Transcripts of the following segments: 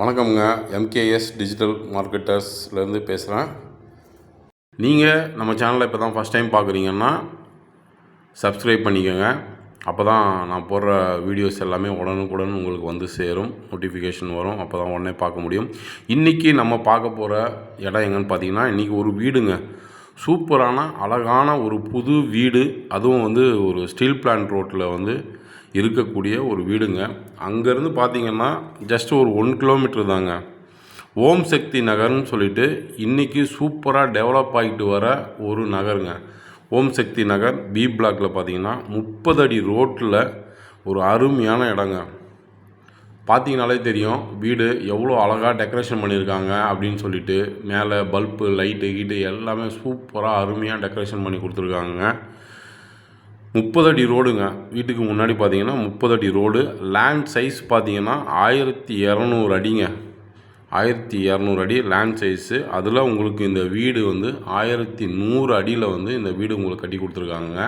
வணக்கம்ங்க. MKS digital மார்க்கெட்டர்ஸ்லேருந்து பேசுகிறேன் நீங்கள் நம்ம சேனலை இப்போ தான் ஃபஸ்ட் டைம் பார்க்குறீங்கன்னா சப்ஸ்கிரைப் பண்ணிக்கோங்க. அப்போ தான் நான் போடுற வீடியோஸ் எல்லாமே உடனுக்குடன் உங்களுக்கு வந்து சேரும். நோட்டிஃபிகேஷன் வரும். அப்போ தான் உடனே பார்க்க முடியும். இன்றைக்கி நம்ம பார்க்க போகிற இடம் எங்கன்னு பார்த்தீங்கன்னா இன்றைக்கி ஒரு வீடுங்க. சூப்பரான அழகான ஒரு புது வீடு. அதுவும் வந்து ஒரு ஸ்டீல் பிளான்ட் ரோட்டில் வந்து இருக்கக்கூடிய ஒரு வீடுங்க. அங்கேருந்து பார்த்தீங்கன்னா ஜஸ்ட் ஒரு ஒன் கிலோமீட்டர் தாங்க. ஓம் சக்தி நகர்னு சொல்லிட்டு இன்றைக்கி சூப்பராக டெவலப் ஆகிட்டு வர ஒரு நகருங்க. ஓம் சக்தி நகர் பி பிளாக்ல பார்த்தீங்கன்னா முப்பது அடி ரோட்டில் ஒரு அருமையான இடங்க. பார்த்தீங்கனாலே தெரியும் வீடு எவ்வளோ அழகாக டெக்கரேஷன் பண்ணியிருக்காங்க அப்படின்னு சொல்லிட்டு மேலே பல்பு லைட்டு கீட்டு எல்லாமே சூப்பராக அருமையாக டெக்கரேஷன் பண்ணி கொடுத்துருக்காங்க முப்பது அடி ரோடுங்க. வீட்டுக்கு முன்னாடி பார்த்தீங்கன்னா முப்பது அடி ரோடு. லேண்ட் சைஸ் பார்த்தீங்கன்னா ஆயிரத்தி இரநூறு அடிங்க. ஆயிரத்தி இரநூறு அடி லேண்ட் சைஸு அதில் உங்களுக்கு இந்த வீடு வந்து ஆயிரத்தி நூறு அடியில் வந்து இந்த வீடு உங்களுக்கு கட்டி கொடுத்துருக்காங்க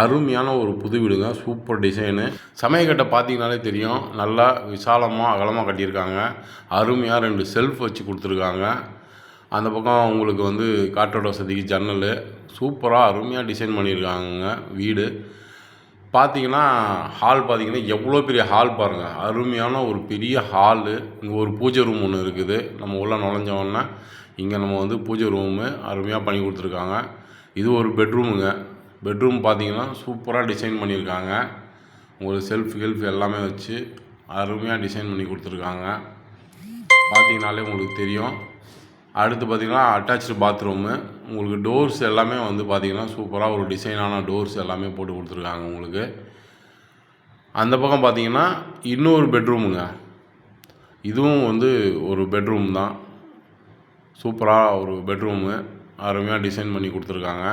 அருமையான ஒரு புது வீடுங்க. சூப்பர் டிசைனு சமயக்கட்டை பார்த்தீங்கனாலே தெரியும். நல்லா விசாலமாக அகலமாக கட்டியிருக்காங்க. அருமையாக ரெண்டு செல்ஃப் வச்சு கொடுத்துருக்காங்க. அந்த பக்கம் உங்களுக்கு வந்து காற்றோட வசதிக்கு ஜன்னல். சூப்பராக அருமையாக டிசைன் பண்ணியிருக்காங்க வீடு. பார்த்தீங்கன்னா ஹால் பார்த்தீங்கன்னா எவ்வளோ பெரிய ஹால் பாருங்கள் அருமையான ஒரு பெரிய ஹாலு இங்கே ஒரு பூஜை ரூம் ஒன்று இருக்குது. நம்ம உள்ளே நுழைஞ்சோன்னா இங்கே நம்ம வந்து பூஜை ரூமு அருமையாக பண்ணி கொடுத்துருக்காங்க. இது ஒரு பெட்ரூமுங்க பெட்ரூம் பார்த்தீங்கன்னா சூப்பராக டிசைன் பண்ணியிருக்காங்க. உங்களுக்கு செல்ஃப் ஹெல்ஃப் எல்லாமே வச்சு அருமையாக டிசைன் பண்ணி கொடுத்துருக்காங்க. பார்த்தீங்கனாலே உங்களுக்கு தெரியும். அடுத்து பார்த்திங்கன்னா அட்டாச்சு பாத்ரூமு உங்களுக்கு டோர்ஸ் எல்லாமே வந்து பார்த்திங்கன்னா சூப்பராக ஒரு டிசைனான டோர்ஸ் எல்லாமே போட்டு கொடுத்துருக்காங்க உங்களுக்கு. அந்த பக்கம் பார்த்திங்கன்னா இன்னொரு பெட்ரூமுங்க இதுவும் வந்து ஒரு பெட்ரூம் தான். சூப்பராக ஒரு பெட்ரூமு அருமையாக டிசைன் பண்ணி கொடுத்துருக்காங்க.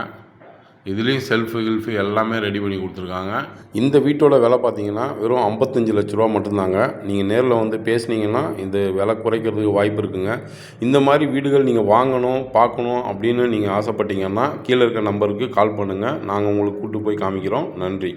இதுலேயும் செல்ஃபு கில்ஃபு எல்லாமே ரெடி பண்ணி கொடுத்துருக்காங்க. இந்த வீட்டோட விலை பார்த்தீங்கன்னா வெறும் ஐம்பத்தஞ்சு லட்ச ரூபா மட்டும்தாங்க. நீங்கள் நேரில் வந்து பேசுனீங்கன்னா இந்த விலை குறைக்கிறதுக்கு வாய்ப்பு இருக்குங்க. இந்த மாதிரி வீடுகள் நீங்கள் வாங்கணும் பார்க்கணும் அப்படின்னு நீங்கள் ஆசைப்பட்டீங்கன்னா கீழே இருக்க நம்பருக்கு கால் பண்ணுங்கள் நாங்கள் உங்களுக்கு கூப்பிட்டு போய் காமிக்கிறோம். நன்றி.